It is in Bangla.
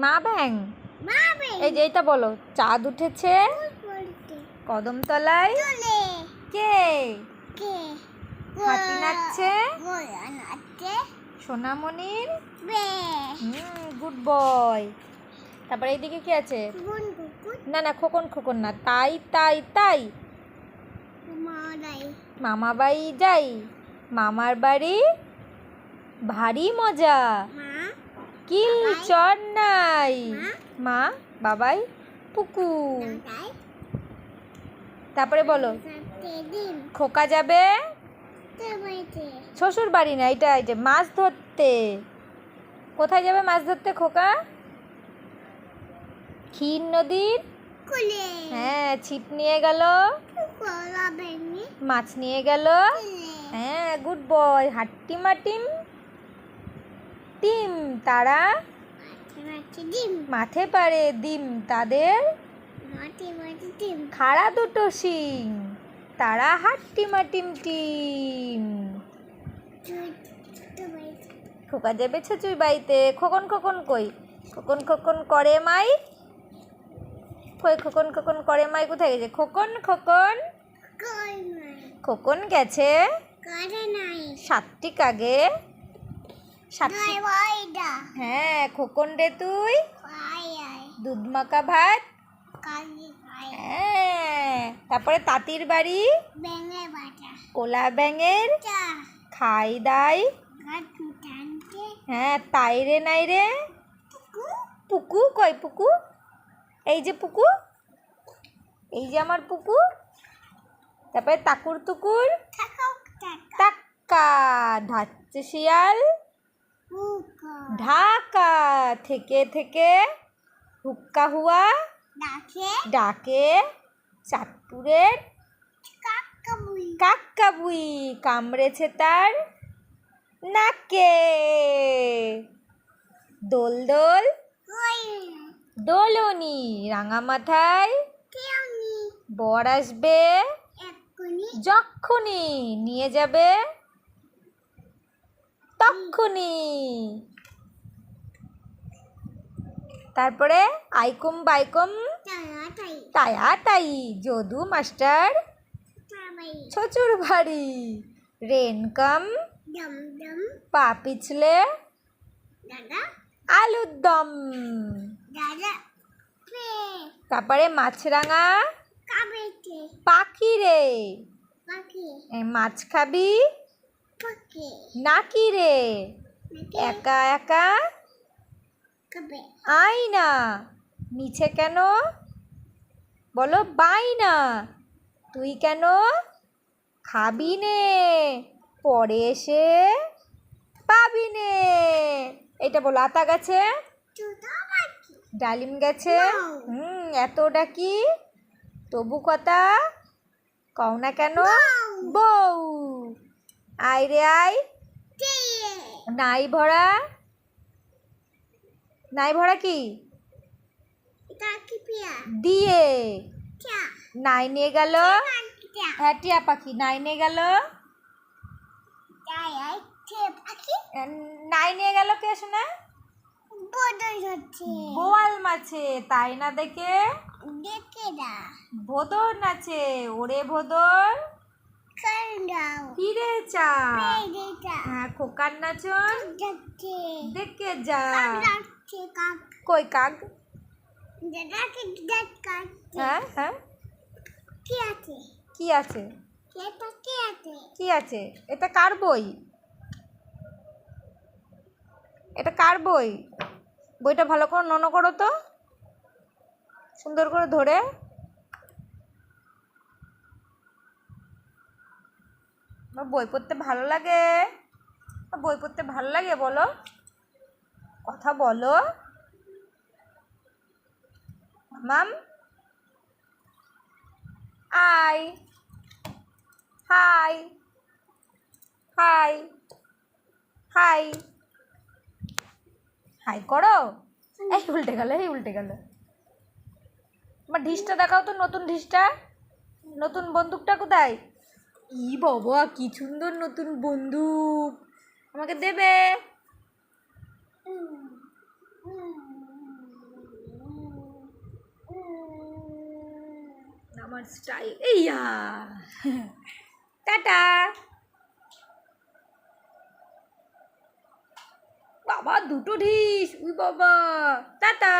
মা ব্যাং। এই যে এইটা বলো চাঁদ উঠেছে কদমতলায়। কে? হাতি নাচছে। সোনামণির। Good boy. তারপরে এইদিকে কি আছে? না না খোকন খোকন না। তাই তাই তাই। মামা বাড়ি যাই মামার বাড়ি ভারী মজা। কিল চর নাই মা? বাবাই পুকু। তারপরে বলো। খোকা যাবে? শ্বশুর বাড়ি না এটা এই যে মাছ ধরতে। কোথায় যাবে মাছ ধরতে খোকা? ক্ষীর নদীর? হ্যাঁ ছিপ নিয়ে গেল। মাছ নিয়ে গেল। হ্যাঁ গুড বয় হাট্টি মাটিম টিম তারা ডিম। মাঠে পারে ডিম তাদের ডিম। খাড়া দুটো শিং তারা হাট্টি মাটিম টিম খোকা যাবে ছুচুই বাড়িতে খোকন খোকন কই? খোকন খোকন করে মাই? কই খোকন খোকন করে মাই? কোথায় গেছে? খোকন খোকন খোকন গেছে? নাই। সাতটি কাগে হ্যাঁ খোকন রে তুই। দুধ মাখা ভাত। হ্যাঁ তারপরে তাঁতির বাড়ি। কোলা ব্যাঙের। খাই দাই। হ্যাঁ তাই রে নাই রে। পুকু? কই পুকু? এই যে পুকু। এই যে আমার পুকু। তারপরে তাকুর তুকুর। টাক্কা ঢাচ্ছে শিয়াল। ঢাকা থেকে থেকে হুক্কা হুয়া ডাকে। চাঁদপুরের কাকা বুই কাক্কাবুই কামড়েছে তার নাকে। দোল দোল দোলনি রাঙা মাথায় বর আসবে যক্ষুনি নিয়ে যাবে তক্ষুনি। তারপরে আইকুম বাইকুম। তাই যদু মাস্টার। ছচুর ভারী রেনকাম পা পিছলে। আলুর দম। তারপরে মাছরাঙা। পাখি। রে মাছ খাবি। নাকি? রে? একা একা? কাবে? আই না নিচে কেন? বলো বাই না তুই কেন? খাবি নে। পরে এসে পাবি নে। এটা বলো আতা গাছে? ডালিম গেছে? হুম এত ডাকি তবু কথা কও না কেন? বউ। আয় রে আয়। নাই ভরা। নাই ভরা কি? দিয়ে। নাই নিয়ে গেল। হ্যাঁ টিয়া পাখি নাই নিয়ে গেল। নাই নিয়ে গেল কে শোনা বোয়াল মাছে তাই না দেখে? দেখে ভোদর নাচে ওরে ভোদর। ফিরে চা? পেড়েটা হ্যাঁ খোকার নাচন দেখে যা। কই কাক? হ্যাঁ হ্যাঁ। কি আছে? কি আছে? এটা কি আছে? কি আছে? এটা কার বই? এটা কার বই? বইটা ভালো করে নন করো তো। সুন্দর করে ধরে। আমার বই পড়তে ভালো লাগে? বই পড়তে ভালো লাগে বলো? কথা বলো। মাম I hi. Hi. Hi. Hi করো। এই উল্টে গেল, এই উল্টে গেল। আমার ঢিসটা দেখাও তো নতুন ঢিসটা। নতুন বন্দুকটা কোথায়? ই বাবা, কি সুন্দর নতুন বন্দুক আমাকে দেবে? আমার স্টাইল এইয়া। টাটা। বাবা, দুটো ঢিস। উই বাবা, টাটা।